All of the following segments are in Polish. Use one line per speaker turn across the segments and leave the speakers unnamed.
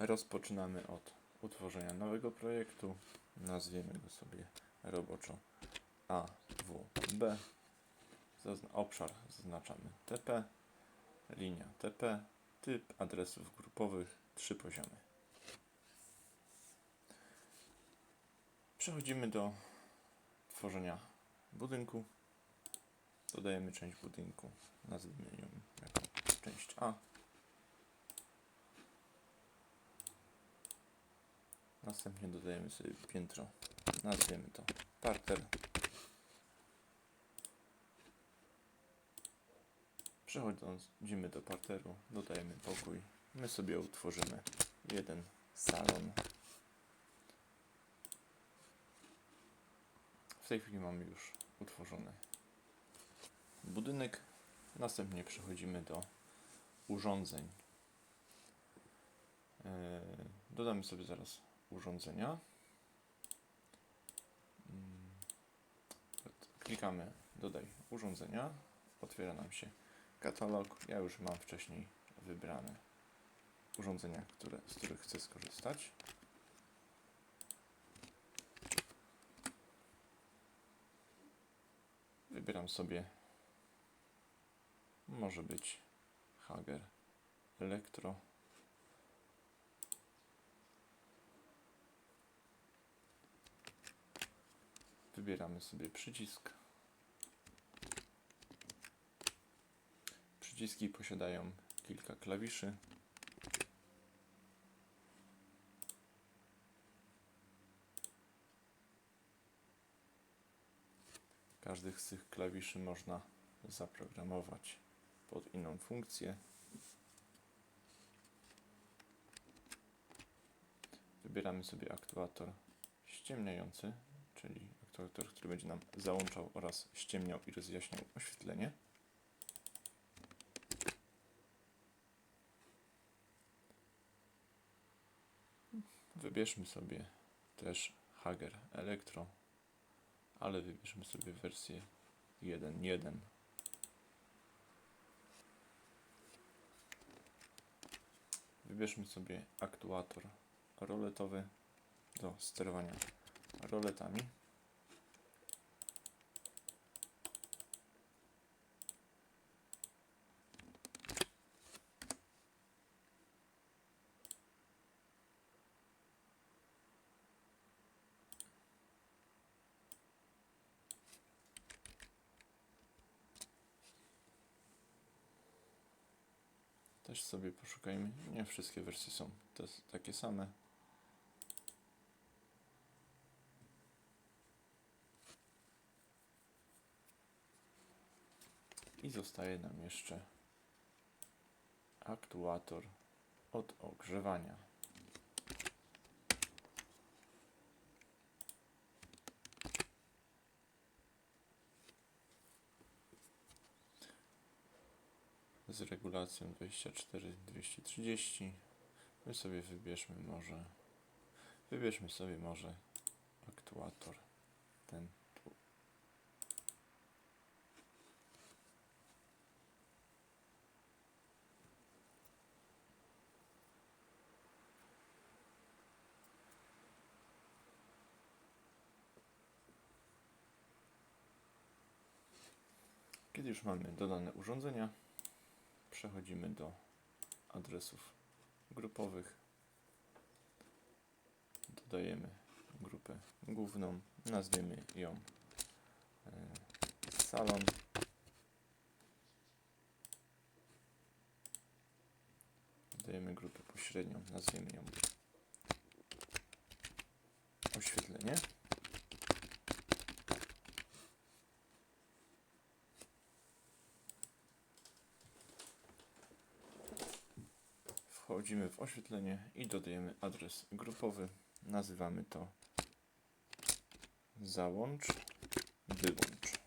Rozpoczynamy od utworzenia nowego projektu. Nazwiemy go sobie roboczo AWB. Obszar zaznaczamy TP, linia TP, typ adresów grupowych, trzy poziomy. Przechodzimy do tworzenia budynku. Dodajemy część budynku, nazwijmy ją jako część A. Następnie dodajemy sobie piętro, nazwiemy to parter. Przechodzimy do parteru, dodajemy pokój. My sobie utworzymy jeden salon. W tej chwili mamy już utworzony budynek. Następnie przechodzimy do urządzeń. Yy, Dodamy sobie zaraz urządzenia. Mm, Klikamy dodaj urządzenia. Otwiera nam się katalog. Ja już mam wcześniej wybrane urządzenia, które, z których chcę skorzystać. Wybieram sobie może być Hager Elektro. Wybieramy sobie przycisk. Przyciski posiadają kilka klawiszy. Każdy z tych klawiszy można zaprogramować pod inną funkcję. Wybieramy sobie aktuator ściemniający, czyli aktuator, który będzie nam załączał oraz ściemniał i rozjaśniał oświetlenie. Wybierzmy sobie też Hager Elektro, ale wybierzmy sobie wersję 1.1. Wybierzmy sobie aktuator roletowy do sterowania roletami. Też sobie poszukajmy. Nie wszystkie wersje są te, takie same. I zostaje nam jeszcze aktuator od ogrzewania. Z regulacją 24-230. My sobie wybierzmy może, wybierzmy sobie może aktuator ten tu. Kiedy już mamy dodane urządzenia, przechodzimy do adresów grupowych. Dodajemy grupę główną, nazwiemy ją e, salon. Dodajemy grupę pośrednią, nazwiemy ją oświetlenie. Wchodzimy w oświetlenie i dodajemy adres grupowy. Nazywamy to załącz, wyłącz.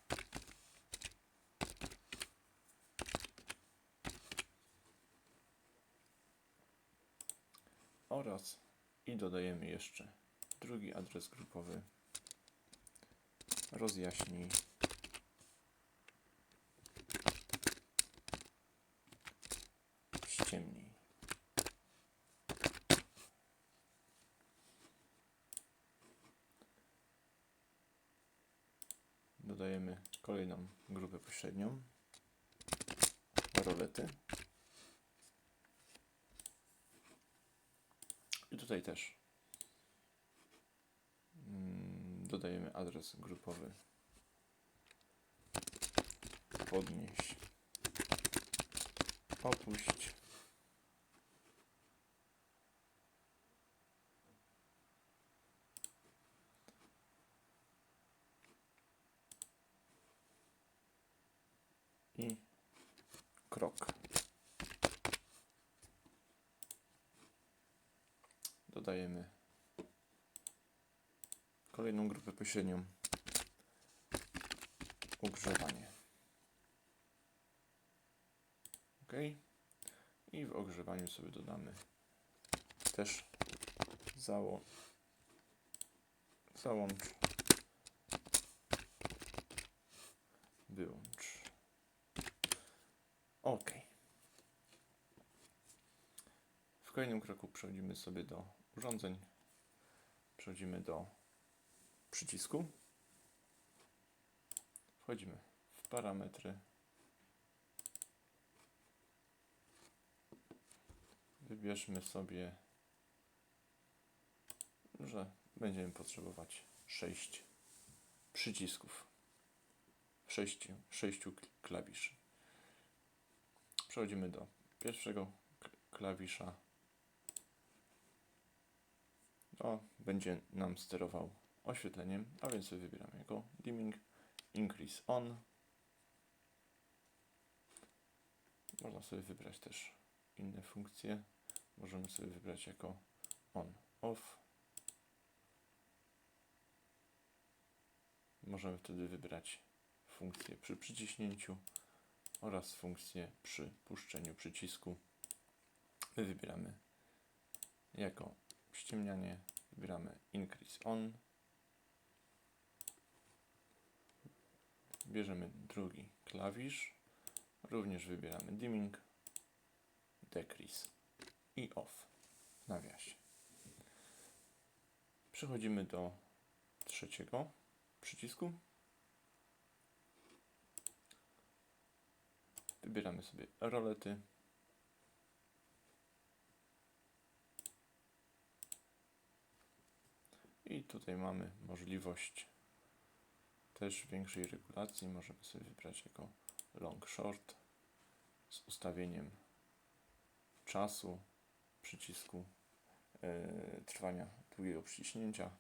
Oraz i dodajemy jeszcze drugi adres grupowy. Rozjaśnij ściemnij. dodajemy kolejną grupę pośrednią. Rolety. I tutaj też mm, dodajemy adres grupowy. Podnieść. Opuść. I krok. Dodajemy kolejną grupę pośrednią. Ogrzewanie. OK. I w ogrzewaniu sobie dodamy też zało załącz, wyłącz. OK. W kolejnym kroku przechodzimy sobie do urządzeń. Przechodzimy do przycisku. Wchodzimy w parametry. Wybierzmy sobie, że będziemy potrzebować 6 przycisków. 6, 6 klawiszy. Przechodzimy do pierwszego klawisza. O, będzie nam sterował oświetleniem, a więc sobie wybieramy jako dimming, increase on. Można sobie wybrać też inne funkcje. Możemy sobie wybrać jako on, off. Możemy wtedy wybrać funkcję przy przyciśnięciu oraz funkcję przy puszczeniu przycisku. My wybieramy jako ściemnianie, wybieramy increase on. Bierzemy drugi klawisz, również wybieramy dimming, decrease i off w nawiasie. Przechodzimy do trzeciego przycisku. Wybieramy sobie rolety. I tutaj mamy możliwość też większej regulacji. Możemy sobie wybrać jako long short z ustawieniem czasu przycisku e, trwania długiego przyciśnięcia.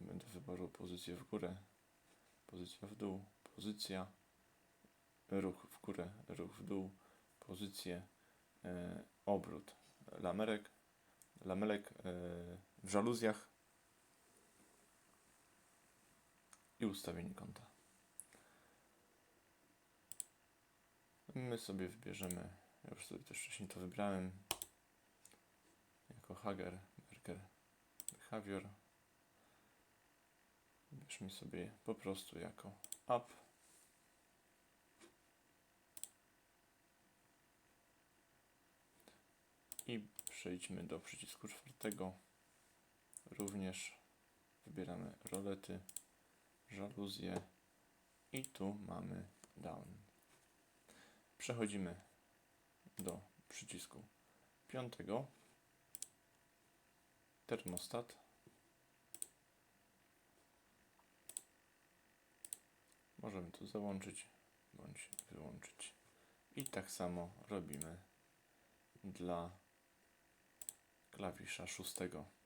Do wyboru pozycję w górę, pozycja w dół, pozycja, ruch w górę, ruch w dół, pozycję, e, obrót lamerek, lamelek e, w żaluzjach i ustawienie kąta. My sobie wybierzemy, ja już sobie też wcześniej to wybrałem, jako Hager, Berger, Behavior. Wybierzmy sobie po prostu jako up. I przejdźmy do przycisku czwartego. Również wybieramy rolety, żaluzje i tu mamy down. Przechodzimy do przycisku piątego. Termostat. Możemy tu załączyć bądź wyłączyć. I tak samo robimy dla klawisza szóstego.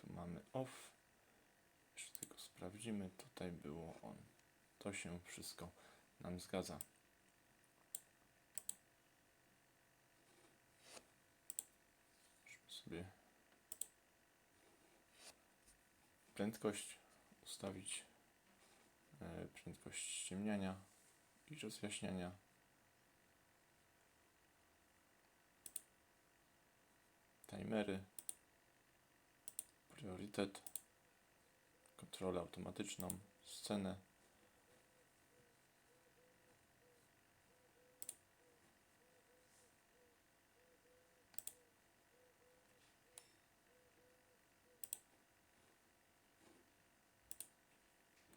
Tu mamy off. Jeszcze tylko sprawdzimy. Tutaj było on. To się wszystko nam zgadza. Sobie prędkość ustawić, e, prędkość ściemniania i rozjaśniania. Timery, priorytet, kontrolę automatyczną, scenę.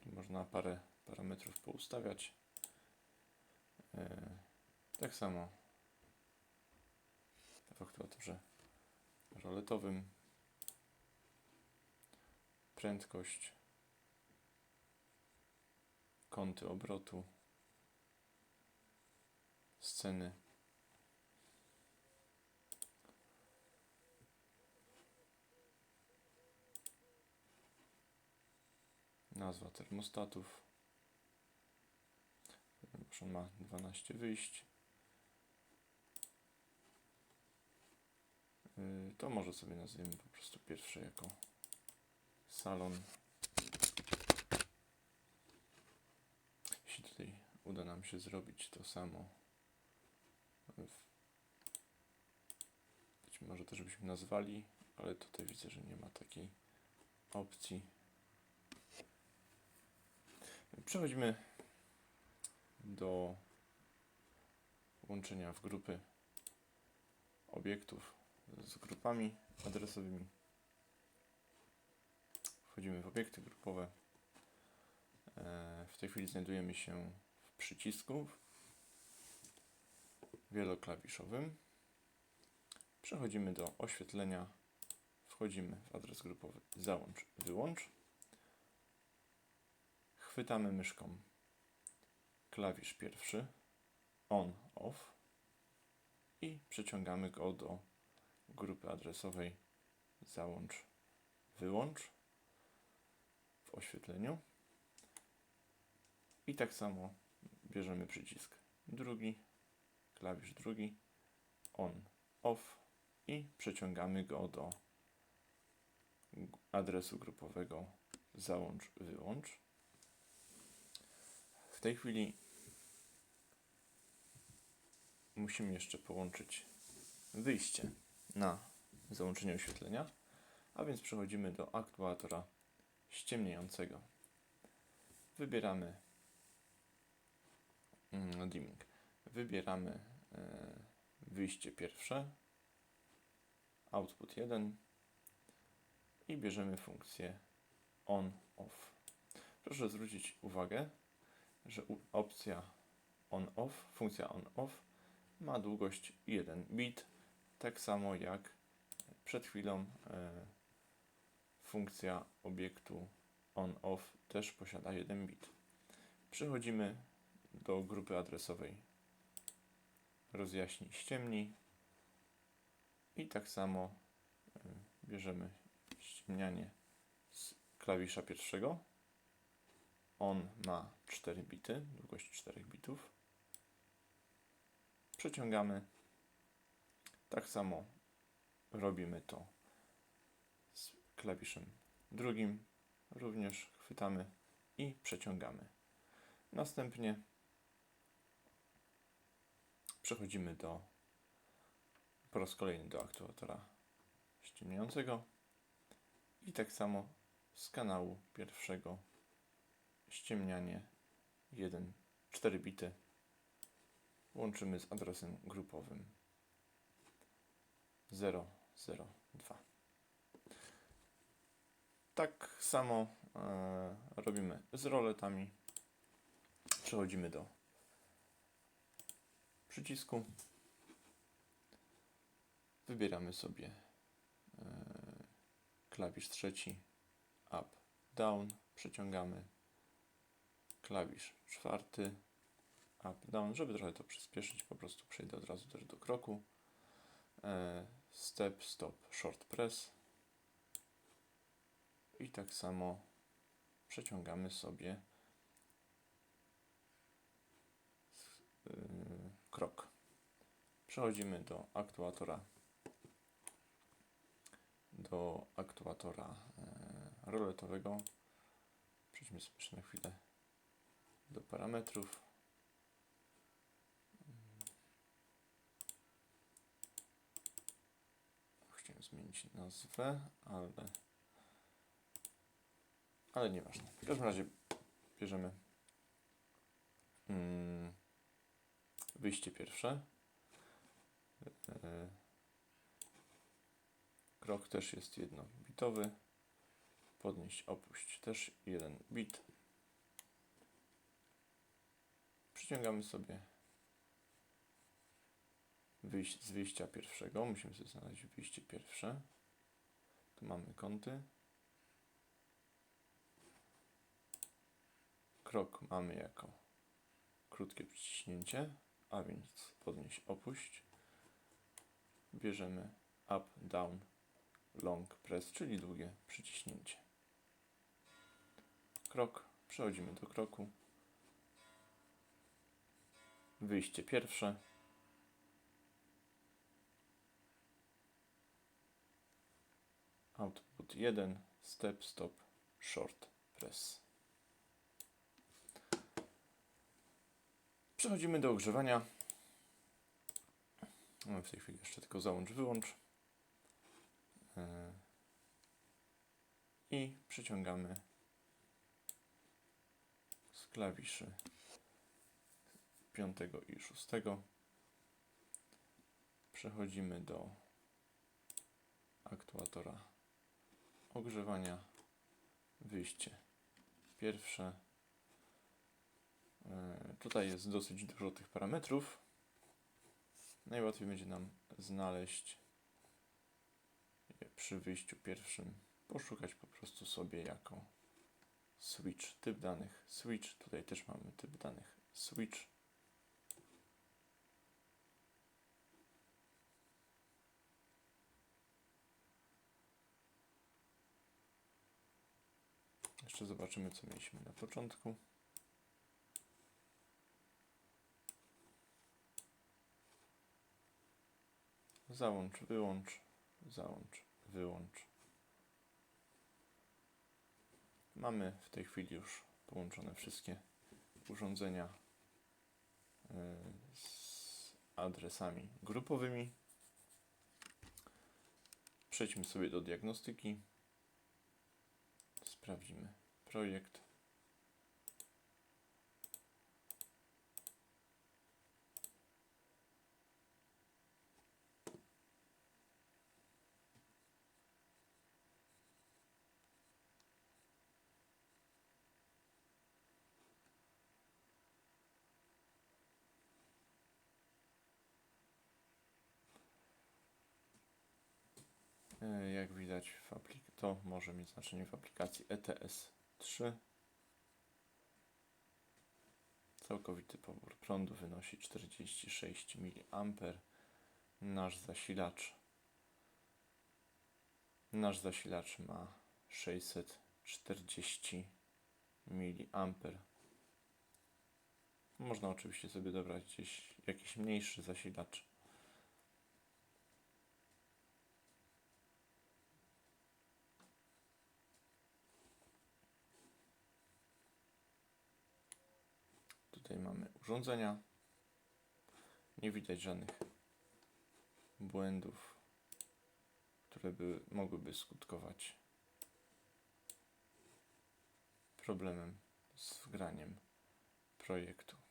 Można parę parametrów poustawiać. Yy, tak samo w aktuatorze roletowym prędkość, kąty obrotu, sceny. Nazwa termostatów. On ma 12 wyjść. Yy, To może sobie nazwiemy po prostu pierwsze jako salon. Jeśli tutaj uda nam się zrobić to samo, być może też byśmy nazwali, ale tutaj widzę, że nie ma takiej opcji. Przechodzimy do łączenia w grupy obiektów z grupami adresowymi. Wchodzimy w obiekty grupowe. E, W tej chwili znajdujemy się w przycisku wieloklawiszowym. Przechodzimy do oświetlenia. Wchodzimy w adres grupowy załącz, wyłącz. Chwytamy myszką klawisz pierwszy on, off i przeciągamy go do grupy adresowej załącz, wyłącz oświetleniu. I tak samo bierzemy przycisk drugi, klawisz drugi, on, off i przeciągamy go do adresu grupowego załącz, wyłącz. W tej chwili musimy jeszcze połączyć wyjście na załączenie oświetlenia, a więc przechodzimy do aktuatora ściemniającego. Wybieramy mm, dimming. Wybieramy e, wyjście pierwsze, output 1 i bierzemy funkcję on off. Proszę zwrócić uwagę, że opcja on off, funkcja on off ma długość 1 bit, tak samo jak przed chwilą e, funkcja obiektu on-off też posiada 1 bit. Przechodzimy do grupy adresowej rozjaśnij ściemnij i tak samo e, bierzemy ściemnianie z klawisza pierwszego. On ma 4 bity, długość 4 bitów przeciągamy. Tak samo robimy to klawiszem drugim. Również chwytamy i przeciągamy. Następnie przechodzimy do po raz kolejny do aktuatora ściemniającego i tak samo z kanału pierwszego ściemnianie 1 4 bity łączymy z adresem grupowym 002. Tak samo e, robimy z roletami. Przechodzimy do przycisku. Wybieramy sobie e, klawisz trzeci up, down, przeciągamy klawisz czwarty up, down, żeby trochę to przyspieszyć, po prostu przejdę od razu też do kroku. E, Step, stop, short press. I tak samo przeciągamy sobie y, krok. Przechodzimy do aktuatora do aktuatora e, roletowego. Przejdźmy sobie na chwilę do parametrów. Chciałem zmienić nazwę, ale ale nieważne. W każdym razie bierzemy mm, wyjście pierwsze. E, Krok też jest jednobitowy. Podnieść, opuść też jeden bit. Przyciągamy sobie wyjść z wyjścia pierwszego. Musimy sobie znaleźć wyjście pierwsze. Tu mamy kąty. Krok mamy jako krótkie przyciśnięcie, a więc podnieś, opuść. Bierzemy up, down, long press, czyli długie przyciśnięcie. Krok, przechodzimy do kroku. Wyjście pierwsze. Output 1, step, stop, short press. Przechodzimy do ogrzewania. Mamy w tej chwili jeszcze tylko załącz, wyłącz. Yy. I przyciągamy z klawiszy 5 i 6. Przechodzimy do aktuatora ogrzewania. Wyjście pierwsze. Tutaj jest dosyć dużo tych parametrów. Najłatwiej będzie nam znaleźć je przy wyjściu pierwszym. Poszukać po prostu sobie jako switch, typ danych switch. Tutaj też mamy typ danych switch. Jeszcze zobaczymy, co mieliśmy na początku. Załącz, wyłącz, załącz, wyłącz. Mamy w tej chwili już połączone wszystkie urządzenia yy, z adresami grupowymi. Przejdźmy sobie do diagnostyki. Sprawdzimy projekt. Jak widać, w to może mieć znaczenie w aplikacji E ETS 3. Całkowity pobór prądu wynosi 46 mA. Nasz zasilacz nasz zasilacz ma 640 mA. Można oczywiście sobie dobrać gdzieś jakiś mniejszy zasilacz. Tutaj mamy urządzenia. Nie widać żadnych błędów, które by mogłyby skutkować problemem z wgraniem projektu.